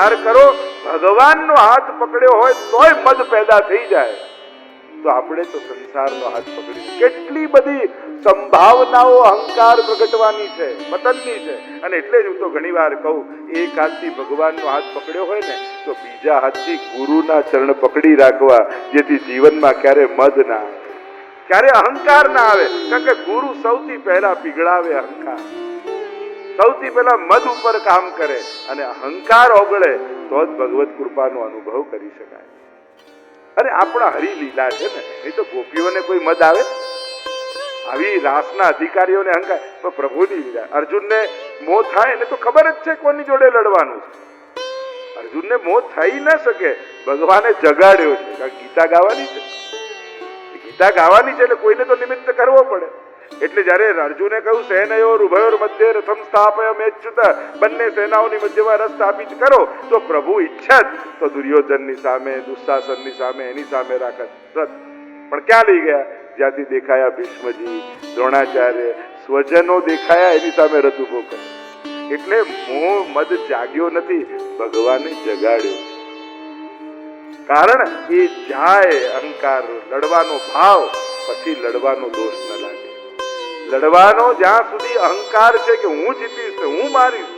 વિચાર કરો, ભગવાનનો હાથ પકડ્યો હોય તોય પદ પેદા થઈ જાય. તો આપણે તો સંસારનો હાથ પકડી કેટલી બધી સંભાવનાઓ અહંકાર પ્રગટવાની છે, વતનની છે. અને એટલે જ હું તો ઘણી વાર કહું, એક હાથથી ભગવાનનો હાથ પકડ્યો હોય ને, તો બીજા હાથથી ગુરુના ચરણ પકડી રાખવા, જેથી જીવનમાં ક્યારે મદ ના આવે. ક્યારે અહંકાર ના આવે. કારણ કે ગુરુ સૌથી પહેલા પીગળાવે અહંકાર. સૌથી પહેલા મદ ઉપર કામ કરે અને અહંકાર ઓગળે, તો જ ભગવત કૃપાનો અનુભવ કરી શકાય. અરે, આપણા હરી લીલા છે ને, એ તો ગોપીઓને કોઈ મદ આવે? આવી રાસના અધિકારીઓને અહંકાર પણ પ્રભુની લીલા. અર્જુનને મોહ થાય એને તો ખબર જ છે કોની જોડે લડવાનું છે. અર્જુનને મોહ થઈ ન શકે, ભગવાને જગાડ્યો છે. ગીતા ગાવાની છે. ગીતા ગાવાની છે એટલે કોઈને તો નિમિત્ત કરવો પડે. એટલે જ્યારે અર્જુને કહ્યું સેનયોર ઉભયોર મધ્ય રથમ સ્થાપય મેચ્યુત, બંને સેનાઓની મધ્યમાં રથ સ્થાપિત કરો, તો પ્રભુ ઈચ્છત તો દુર્યોધનની સામે, દુશાસનની સામે, એની સામે રાખત પણ ક્યાં લઈ ગયા? જ્યાંથી દેખાયા ભીષ્મજી, દ્રોણાચાર્ય, સ્વજનો દેખાયા, એની સામે રથ ઊભો કર્યો. એટલે મોહ મદ જાગ્યો નથી, ભગવાને જગાડ્યો. કારણ એ જાય અહંકાર, લડવાનો ભાવ, પછી લડવાનો દોષ લડવાનો જ્યાં સુધી અહંકાર છે કે હું જીતીશ ને હું મારીશ,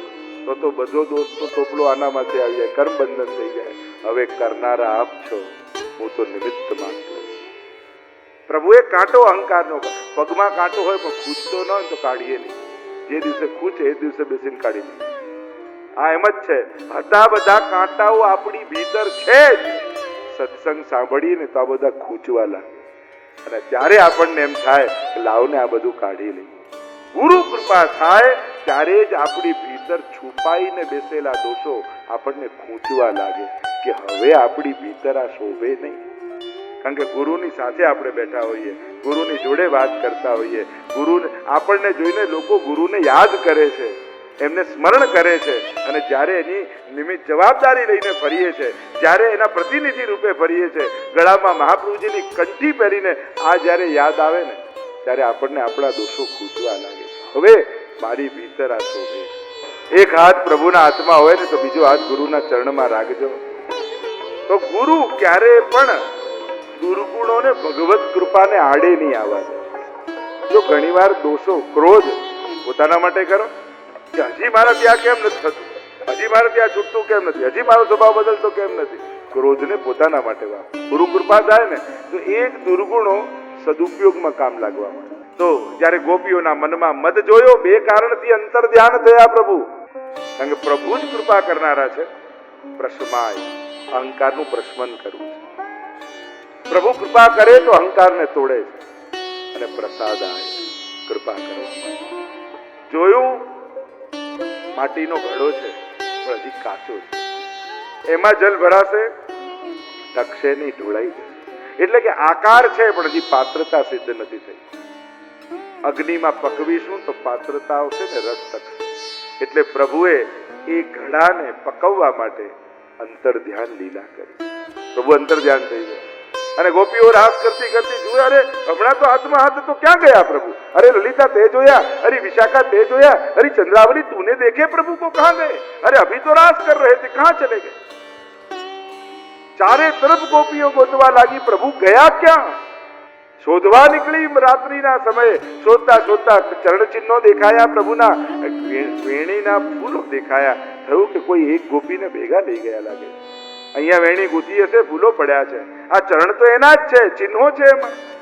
તો તો બધો દોસ્તો ટોપલો આનામાંથી આવી જાય કર્મ બંધન થઈ જાય. હવે કરનારા આપ છો, હું તો નિમિત્ત માત્ર. પ્રભુએ કાંટો અહંકારનો પગમાં કાંટો હોય પણ ખૂંચતો ન હોય તો કાઢીએ નહીં. જે દિવસે ખૂંચે એ દિવસે બેસીને કાઢી નહીં આ એમ જ છે, હતા બધા કાંટાઓ આપણી ભીતર છે જ. સત્સંગ સાંભળીએ ને તો આ બધા ખૂંચવા લાગે અને ત્યારે આપણને એમ થાય કે લાવને આ બધું કાઢી લઈએ. ગુરુ કૃપા થાય ત્યારે જ આપણી ભીતર છુપાઈને બેસેલા દોષો આપણને ખૂંચવા લાગે કે હવે આપણી ભીતર આ શોભે નહીં. કારણ કે ગુરુની સાથે આપણે બેઠા હોઈએ, ગુરુની જોડે વાત કરતા હોઈએ, ગુરુને આપણને જોઈને લોકો ગુરુને યાદ કરે છે. એમને સ્મરણ કરે છે અને જ્યારે એની નિમિત્ત જવાબદારી લઈને ફરીએ છે, જ્યારે એના પ્રતિનિધિ રૂપે ફરીએ છે, ગળામાં મહાપ્રભુજીની કંઠી પહેરીને આ જ્યારે યાદ આવે ને, ત્યારે આપણને આપણા દોષો ખૂટવા લાગે હવે મારી ભીતર આ શોભે એક હાથ પ્રભુના હાથમાં હોય ને તો બીજો હાથ ગુરુના ચરણમાં રાખજો. તો ગુરુ ક્યારે પણ દુર્ગુણોને ભગવત કૃપાને આડે નહીં આવવા જો ઘણીવાર દોષો, ક્રોધ પોતાના માટે કરો હજી મારા ત્યાં કેમ નથી થતું? હજી મારે ત્યાં છૂટતું કેમ નથી? હજી મારો સ્વભાવ બદલતો કેમ નથી? ક્રોધને પોતાના માટે વાપ ગુરુ કૃપા થાય ને, તો એ જ દુર્ગુણો સદુપયોગમાં કામ લાગવા માટે તો જ્યારે ગોપીઓના મનમાં મદ જોયો, બે કારણથી અંતર ધ્યાન થયા પ્રભુ. કારણ કે પ્રભુ જ કૃપા કરનારા છે. પ્રશમાય અહંકારનું પ્રશમન કરવું છે. પ્રભુ કૃપા કરે તો અહંકારને તોડે છે. અને પ્રસાદાય કૃપા કરવા જોયું માટીનો ઘડો છે, પણ હજી કાચો છે. એમાં જલ ભરાશે ટકશે નહીં ઢોળાઈ જશે. એટલે કે આકાર છે, પણ હજી પાત્રતા સિદ્ધ નથી થઈ. અગ્નિમાં પકવીશું તો પાત્રતા આવશે ને રસ ટકશે એટલે પ્રભુએ એ ઘડાને પકવવા માટે અંતર ધ્યાન લીલા કરી. પ્રભુ અંતર ધ્યાન થઈ ગયા. અને ગોપીઓ રાસ કરતી કરતી જુએ અરે હમણાં તો હાથમાં હાથ તો ક્યાં ગયા પ્રભુ અરે લલિતા તે જોયા અરે વિશાખા તે જોયા અરે चंद्रावली तूने देखे प्रभु को कहाँ गए अरे अभी तो रास कर रहे थे कहाँ चले गए चारे तरफ गोपियों गोतवा लागी प्रभु गया क्या શોધવા નીકળી રાત્રિના સમયે શોધતા શોધતા ચરણ ચિહ્નો દેખાયા પ્રભુના વે- વેણીના ફૂલો દેખાયા થયું કે કોઈ એક ગોપીને ભેગા લઈ ગયા લાગે અહીંયા વેણી ગૂંથી હશે ફૂલો પડ્યા છે. આ ચરણ તો એના જ છે, ચિહ્નો છે એમાં.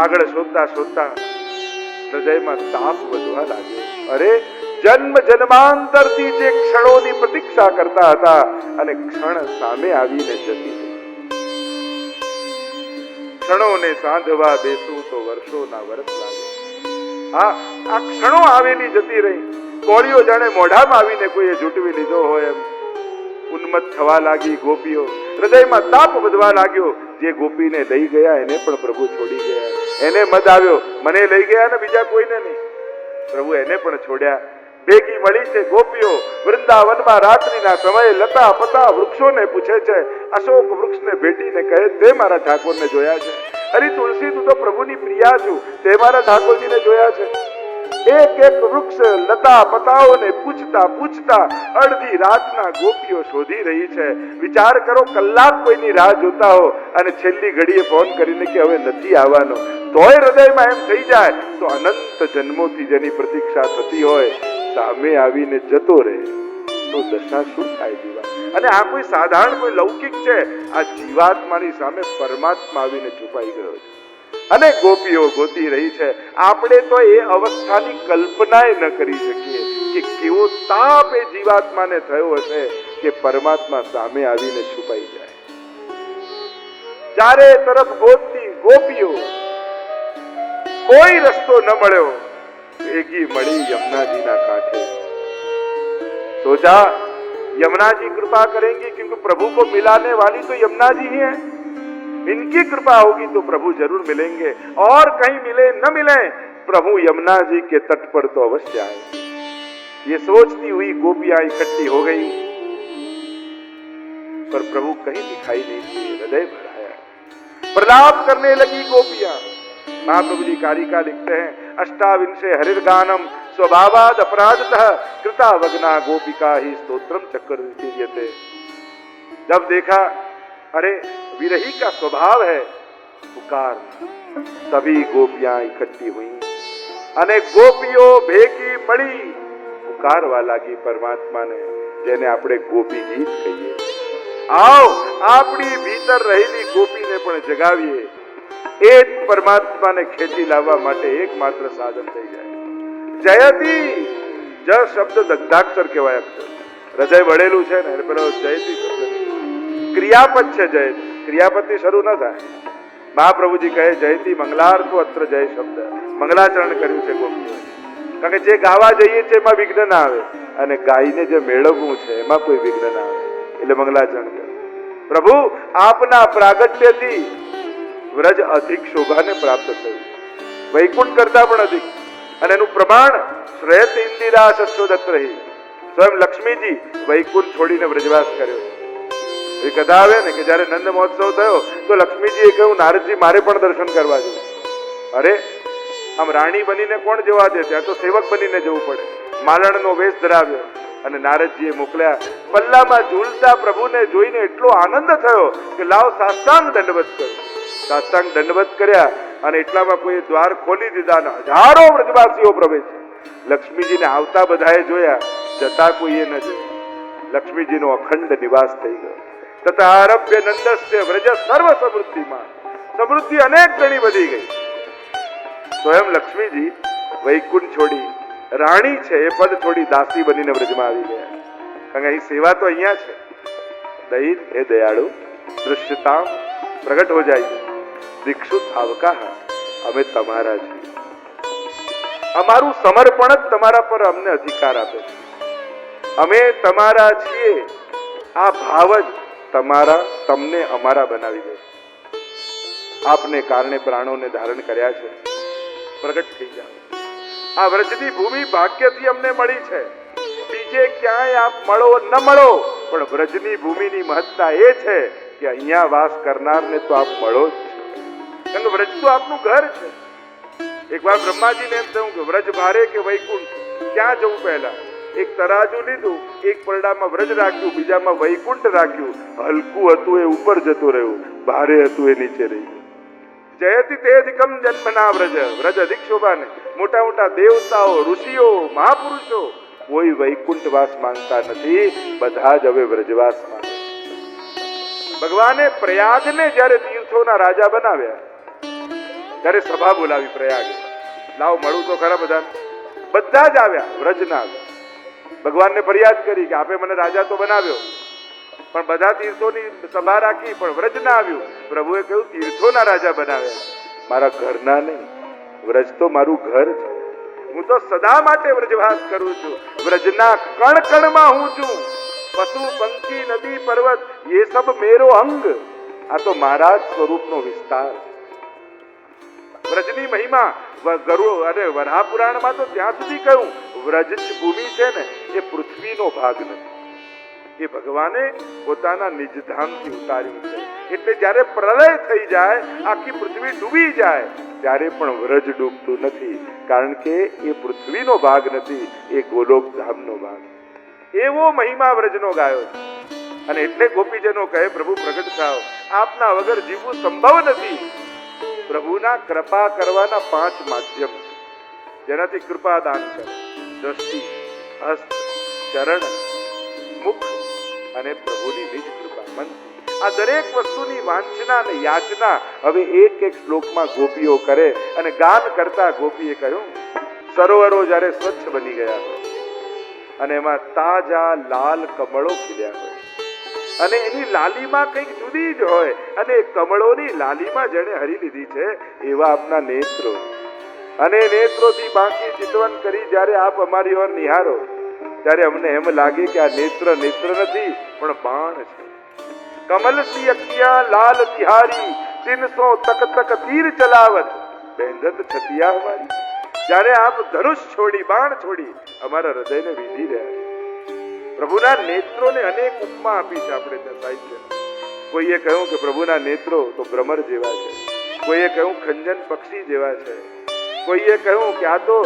આગળ શોધતા શોધતા હૃદયમાં તાપ વધવા લાગ્યો. અરે, જન્મ જન્માંતરથી જે ક્ષણોની પ્રતીક્ષા કરતા હતા, અને ક્ષણ સામે આવીને જતી ક્ષણોને સાંધવા બેસું તો વર્ષોના વર્ષ લાગે. હા, આ ક્ષણો આવેલી જતી રહી. કોળીઓ જાણે મોઢામાં આવીને કોઈએ જૂટવી લીધો હોય એમ. ઉન્મત્ત થવા લાગી ગોપીઓ. હૃદયમાં તાપ વધવા લાગ્યો. જે ગોપીને લઈ ગયા, એને પણ પ્રભુ છોડી ગયા. એને મત આવ્યો, મને લઈ ગયા ને બીજા કોઈને નહીં. પ્રભુ એને પણ છોડ્યા. ભેગી મળી છે ગોપીઓ. વૃંદાવનમાં રાત્રિના સમયે લતા પતા વૃક્ષોને પૂછે છે, અશોક વૃક્ષને ભેટીને કહે, તે મારા ઠાકોરને જોયા છે. અરે તુલસી, તું તો પ્રભુની પ્રિયા છું. તે મારા ઠાકોરજીને જોયા છે. એક એક વૃક્ષ લતા પતાઓને પૂછતા પૂછતા અડધી રાતના ગોપીઓ શોધી રહી છે. વિચાર કરો, કલાક કોઈની રાહ જોતા હો અને છેલ્લી ઘડીએ ફોન કરીને કે હવે નથી આવવાનો. તોય હૃદયમાં એમ થઈ જાય, તો અનંત જન્મોથી જેની પ્રતીક્ષા થતી હોય, સામે આવીને જતો રહે. તો દશા શું થાય જીવા અને આ કોઈ સાધારણ, કોઈ લૌકિક છે? આ જીવાત્માની સામે પરમાત્મા આવીને છુપાઈ ગયો છે. અને ગોપીઓ ગોતી રહી છે આપણે તો એ અવસ્થાની કલ્પનાય ન કરી શકીએ કે કેવો તાપ એ જીવાત્માને થયો હશે કે પરમાત્મા સામે આવીને છુપાઈ જાય ચારે તરફ ગોતતી ગોપીઓ કોઈ રસ્તો ન મળ્યો ભેગી મળી યમુનાજીના કાંઠે सोचा यमुना जी कृपा करेंगी क्योंकि प्रभु को मिलाने वाली तो यमुना जी ही है इनकी कृपा होगी तो प्रभु ज़रूर मिलेंगे। और कहीं मिले, न मिले, प्रभु यमुना जी के तट पर तो अवश्य आए। ये सोचती हुई गोपियाँ इकट्ठी हो गई। पर प्रभु कहीं दिखाई नहीं दिए, हृदय भराया प्रलाप करने लगी गोपियाँ। महाप्रभु जी कारिका लिखते हैं, अष्टाविंशे हरिर गानम स्वभावाद अपराधतः कृता वग्ना गोपिका ही स्तोत्रम चक्कर थे जब देखा अरे विरही का स्वभाव है पुकार सभी गोपियां इकट्ठी हुई અને ગોપીઓ ભેગી મળી પુકારવા લાગી પરમાત્માને જેને આપણે ગોપી ગીત કહીએ આવો આપણી ભીતર રહેલી ગોપીને પણ જગાવીએ એ જ પરમાત્માને ખેંચી લાવવા માટે એકમાત્ર સાધન થઈ જાય જયતી જ શબ્દ દગ્ધાક્ષર કહેવાય અક્ષર હૃદય વળેલું છે ને એટલે પેલો જયતી શબ્દ ક્રિયાપદ છે જય. ક્રિયાપદથી શરૂ ન થાય. મહાપ્રભુજી કહે જયતી મંગલાર્થ અત્ર જય શબ્દ. મંગલાચરણ કર્યું છે ગોપીઓ કારણ કે જે ગાવા જઈએ છે એમાં વિઘ્ન ના આવે. અને ગાઈને જે મેળવવું છે એમાં કોઈ વિઘ્ન ના આવે. એટલે મંગલાચરણ કર્યું. પ્રભુ, આપના પ્રાગટ્યથી વ્રજ અધિક શોભાને પ્રાપ્ત થયું. વૈકુંઠ કરતા પણ અધિક. અને એનું પ્રમાણ શ્રેત ઇન્દિરા શસ્વદત્ત રહી. સ્વયં લક્ષ્મીજી વૈકુંઠ છોડીને વ્રજવાસ કર્યો. એ કથા આવે ને કે જ્યારે નંદ મહોત્સવ થયો, તો લક્ષ્મીજીએ કહ્યું, નારદજી, મારે પણ દર્શન કરવા જવું અરે, આમ રાણી બનીને કોણ જવા દે? ત્યાં તો સેવક બનીને જવું પડે. માલણનો વેશ ધરાવ્યો અને નારદજીએ મોકલ્યા, પલ્લામાં ઝૂલતા પ્રભુને જોઈને એટલો આનંદ થયો કે લાવ સાષ્ટાંગ દંડવત કર્યો સાષ્ટાંગ દંડવત કર્યા અને એટલામાં કોઈ દ્વાર ખોલી દીધા ને હજારો વ્રજવાસીઓ પ્રવેશ લક્ષ્મીજીને આવતા બધાએ જોયા, જતા કોઈએ ન જોયા. લક્ષ્મીજીનો અખંડ નિવાસ થઈ ગયો. તથા આરભ્ય નંદસ્ય વ્રજ સર્વ સમૃદ્ધિમાં સમૃદ્ધિ અનેક ગણી વધી ગઈ. સ્વયં લક્ષ્મીજી વૈકુંઠ છોડી રાણી છે એ પદ છોડી દાસી બનીને વ્રજમાં આવી ગયા. કારણ કે અહીં સેવા તો અહીંયા છે. દૈન એ દયાળુ દૃશ્યતા પ્રગટ હો જાય. દીક્ષુ થાવકા અમે તમારા છીએ. અમારું સમર્પણ જ તમારા પર અમને અધિકાર આપે છે. અમે તમારા છીએ. આ ભાવ જ તમારા, તમને અમારા બનાવી દે. આપને કારણે પ્રાણોને ધારણ કર્યા છે. પ્રગટ થઈ જાઓ. આ વ્રજની ભૂમિ ભાગ્યથી અમને મળી છે. બીજે ક્યાંય આપ મળો ન મળો, પણ વ્રજની ભૂમિની મહત્તા એ છે કે અહીંયા વાસ કરનારને તો આપ મળો જ કારણ કે વ્રજ તો આપનું ઘર છે. એકવાર બ્રહ્માજીને એમ થયું કે વ્રજ ભારે કે વૈકુંઠ, ક્યાં જવું પહેલા? એક તરાજુ લીધું, એક પરડામાં વ્રજ રાખ્યું, બીજામાં વૈકુંઠ રાખ્યું. હલકું હતું એ ઉપર જતું રહ્યું, ભારે હતું એ નીચે રહી ગયું. જયતિ તે અધિકમ જન્મના વ્રજ વ્રજ અધિક શોભાને મોટા મોટા દેવતાઓ, ઋષિઓ, મહાપુરુષો, કોઈ વૈકુંઠ વાસ માંગતા નથી, બધા જ હવે વ્રજવાસ માંગે ભગવાને પ્રયાગને જ્યારે તીર્થોના રાજા બનાવ્યા, ત્યારે સભા બોલાવી પ્રયાગ. લાવ, મળું તો ખરા બધા બધા જ આવ્યા વ્રજના. આવ્યા ભગવાનને ફરિયાદ કરી કે આપે મને રાજા તો બનાવ્યો. પણ બધા તીર્થોની સભા રાખી, પણ વ્રજ ના આવ્યું. પ્રભુએ કહ્યું, તીર્થોના રાજા બનાવ્યા. મારા ઘરના નહીં, વ્રજ તો મારું ઘર છે. હું તો સદા માટે વ્રજવાસ કરું છું. વ્રજના કણ કણમાં હું છું. પશુ, પંખી, નદી, પર્વત, એ સબ મેરો અંગ. આ તો મારા સ્વરૂપનો વિસ્તાર વ્રજની મહિમા ગરુડ, અરે વરાહ પુરાણમાં તો ત્યાં સુધી કહ્યું વ્રજ ભૂમિ છે ને, એ પૃથ્વીનો ભાગ નથી. એ ભગવાને પોતાના નિજધામથી ઉતાર્યું છે. એટલે જ્યારે પ્રલય થઈ જાય, આખી પૃથ્વી ડૂબી જાય, ત્યારે પણ વ્રજ ડૂબતું નથી, કારણ કે એ પૃથ્વીનો ભાગ નથી, એ ગોલોક ધામનો ભાગ. એવો મહિમા વ્રજનો ગાયો છે. અને એટલે ગોપીજનો કહે, પ્રભુ, પ્રગટ થાવ આપના વગર જીવવું સંભવ નથી. પ્રભુના કૃપા કરવાના પાંચ માધ્યમ. છે જેનાથી કૃપા દાન કરે. દ્રષ્ટિ, હસ્ત, ચરણ, મુખ અને પ્રભુની નિજ કૃપા. મન. આ દરેક વસ્તુની વાંચના અને યાચના હવે એક એક શ્લોકમાં ગોપીઓ કરે અને ગાન કરતા ગોપીએ કહ્યું, સરોવરો જ્યારે સ્વચ્છ બની ગયા હોય અને એમાં તાજા લાલ કમળો ખીલ્યા હોય અને એની લાલીમાં કંઈક જુદી જ હોય. અને કમળોની લાલીમાં જેણે હરી લીધી છે, એવા આપના નેત્રો. અને નેત્રોથી બાકી ચિતવન કરી જ્યારે આપ અમારી ઓર નિહારો, ત્યારે અમને એમ લાગે કે આ નેત્ર નેત્ર નથી, પણ બાણ છે. કમલ સી અખિયા, લાલ તિહારી તીનસો તક તક તીર ચલાવત, બેંધત છતિયા અમારી જ્યારે આપ ધનુષ છોડી, બાણ છોડી અમારા હૃદયને વીધી રહ્યા પ્રભુના નેત્રોને અનેક ઉપમા આપી છે આપણે ત્યાં સાહિત્ય. કોઈએ કહ્યું કે પ્રભુના નેત્રો તો ભ્રમર જેવા છે. કોઈએ કહ્યું ખંજન પક્ષી જેવા છે. કોઈએ કહ્યું કે આ તો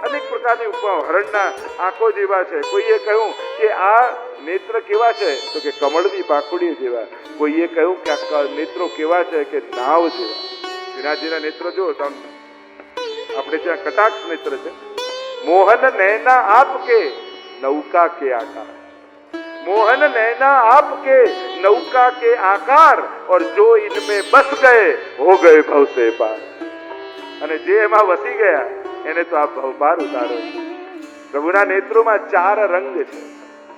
અનેક પ્રકારની ઉપમા હરણના આંખો જેવા છે. કોઈએ કહ્યું કે આ નેત્ર કેવા છે? તો કે કમળની પાકુડી જેવા. કોઈએ કહ્યું કે આ નેત્રો કેવા છે કે નાવ જેવા. શ્રીનાથજીના નેત્રો જો આપણે ત્યાં કટાક્ષ નેત્ર છે. મોહન નૈના આપકે નૌકા કે આકાર मोहन नैना आपके नौका के आकार और जो इनमें बस गए हो गए भव से पार અને જે એમાં વસી ગયા એને તો આપ ભવ પાર ઉતારો છો. પ્રભુના નેત્રોમાં ચાર રંગ છે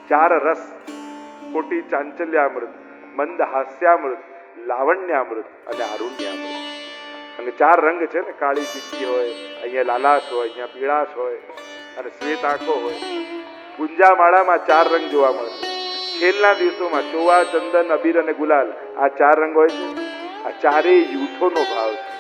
ચાર રસ કોટી ચાંચલ્યામૃત મંદ હાસ્યામૃત લાવણ્યામૃત અને આરુણ્યામૃત અને ચાર રંગ છે ને કાળી ચીકી હોય અહીંયા લાલાશ હોય અહીંયા પીળાશ હોય અને શ્વેત આંખો હોય ગુંજામાળામાં ચાર રંગ જોવા મળે. છે ખેલના દિવસોમાં ચોવા ચંદન, અબીર અને ગુલાલ આ ચાર રંગ હોય છે. આ ચારેય યુથોનો ભાવ છે.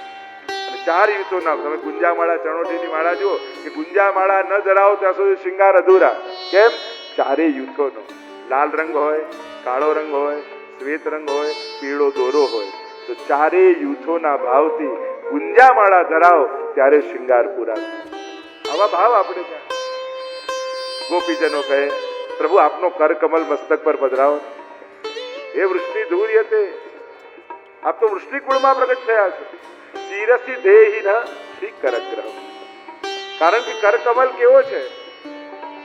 અને ચાર યુથોના તમે ગુંજામાળા, ચણોટીની માળા જુઓ કે ગુંજામાળા ન ધરાવો ત્યાં સુધી શિંગાર અધૂરા. કેમ? ચારેય યુથોનો લાલ રંગ હોય, કાળો રંગ હોય, શ્વેત રંગ હોય, પીળો, દોરો હોય. તો ચારેય યુથોના ભાવથી ગુંજામાળા ધરાવો ત્યારે શિંગાર પૂરા. આવા ભાવ આપણે ત્યાં ગોપીજનો કહે, પ્રભુ, આપનો કર કમલ મસ્તક પર પધરાવો. એ વૃષ્ણિ ધૂર્ય તે આપ તો વૃષ્ણિ કુળમાં પ્રગટ થયા છો. શિરસી દેહી ન શ્રી કરગ્રહ કારણ કે કર કમલ કેવો છે?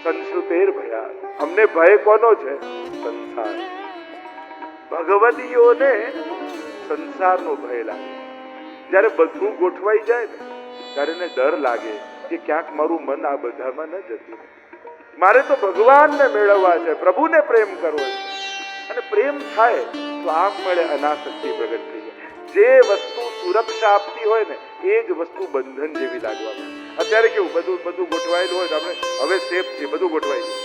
સંસ્કૃતેર ભયા અમને ભય કોનો છે? સંસાર. ભગવદીઓને સંસારનો ભય લાગે. જ્યારે બધું ગોઠવાઈ જાય ને, ત્યારે એને ડર લાગે કે ક્યાંક મારું મન આ બધામાં ન જતું. મારે તો ભગવાનને મેળવવા છે, પ્રભુને પ્રેમ કરવો છે. અને પ્રેમ થાય તો આમ મળે અનાસક્તિ પ્રગટ થઈ જાય. જે વસ્તુ સુરક્ષા આપતી હોય ને, એ જ વસ્તુ બંધન જેવી લાગવા અત્યારે કેવું, બધું બધું ગોઠવાયેલું હોય તો આપણે હવે સેફ છે બધું ગોઠવાઈ ગયું.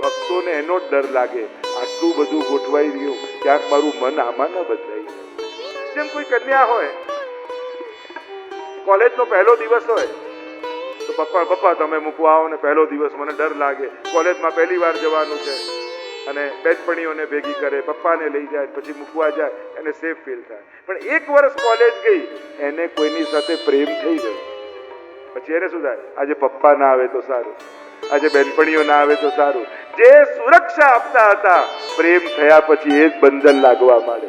ભક્તોને એનો ડર લાગે, આટલું બધું ગોઠવાઈ ગયું ક્યાંક મારું મન આમાં ન બદલાઈ જેમ કોઈ કન્યા હોય, કોલેજનો પહેલો દિવસ હોય તો પપ્પા પપ્પા, તમે મૂકવા આવો ને પહેલો દિવસ મને ડર લાગે. કોલેજમાં પહેલી વાર જવાનું છે. અને બેચપણીઓને ભેગી કરે, પપ્પાને લઈ જાય, પછી મૂકવા જાય, એને સેફ ફીલ થાય. પણ એક વર્ષ કોલેજ ગઈ, એને કોઈની સાથે પ્રેમ થઈ ગયો. પછી એને શું થાય? આજે પપ્પા ના આવે તો સારું. આજે બેનપણીઓ ના આવે તો સારું. જે સુરક્ષા આપતા હતા, પ્રેમ થયા પછી એ જ બંધન લાગવા માંડે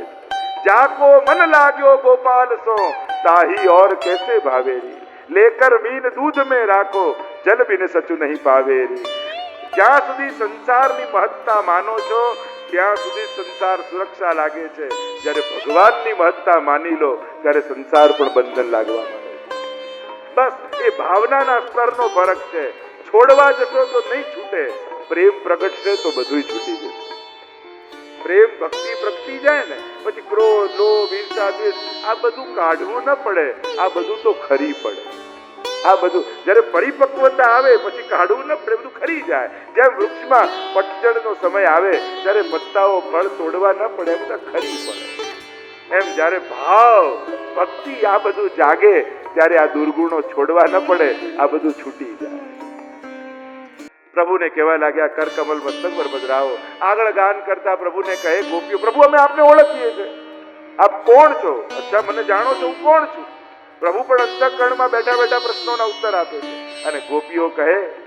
જાકો મન લાગ્યો ગોપાલ સો. તાહી ઓર કેસે ભાવેરી? લેકર બીન દૂધ મેં રાખો, જલ બિન સચું નહીં પાવેરી જ્યાં સુધી સંસારની મહત્તા માનો છો, ત્યાં સુધી સંસાર સુરક્ષા લાગે છે. જ્યારે ભગવાનની મહત્તા માની લો, ત્યારે સંસાર પણ બંધન લાગવા માંડે બસ, એ ભાવનાના સ્તરનો ફરક છે. છોડવા જશો તો નહીં છૂટે. પ્રેમ પ્રગટશે તો બધું છૂટી જશે. પ્રેમ ભક્તિ પ્રગટી જાય ને, પછી ક્રોધ, લોભ, ઈર્ષા, દ્વેષ, આ બધું કાઢવું ન પડે. આ બધું તો ખરી પડે. આ બધું જ્યારે પરિપક્વતા આવે, પછી કાઢવું ને પડે, બધું ખરી જાય. જેમ વૃક્ષમાં પતઝડનો સમય આવે, ત્યારે પત્તાઓ ફળ તોડવા ન પડે એમ બધા ખરી પડે એમ જ્યારે ભાવ, ભક્તિ આ બધું જાગે, ત્યારે આ દુર્ગુણો છોડવા ન પડે, આ બધું છૂટી જાય. પ્રભુને કહેવા લાગ્યા, કર કમલ મસ્તક પર બદરાવો આગળ ગાન કરતા પ્રભુને કહે, ગોપીઓ, પ્રભુ, અમે આપને ઓળખીએ છીએ. આપ કોણ છો? અચ્છા, મને જાણો છો, હું કોણ છું? પ્રભુ પણ અંતઃકરણમાં બેઠા બેઠા પ્રશ્નોના ઉત્તર આપે છે. અને ગોપીઓ કહે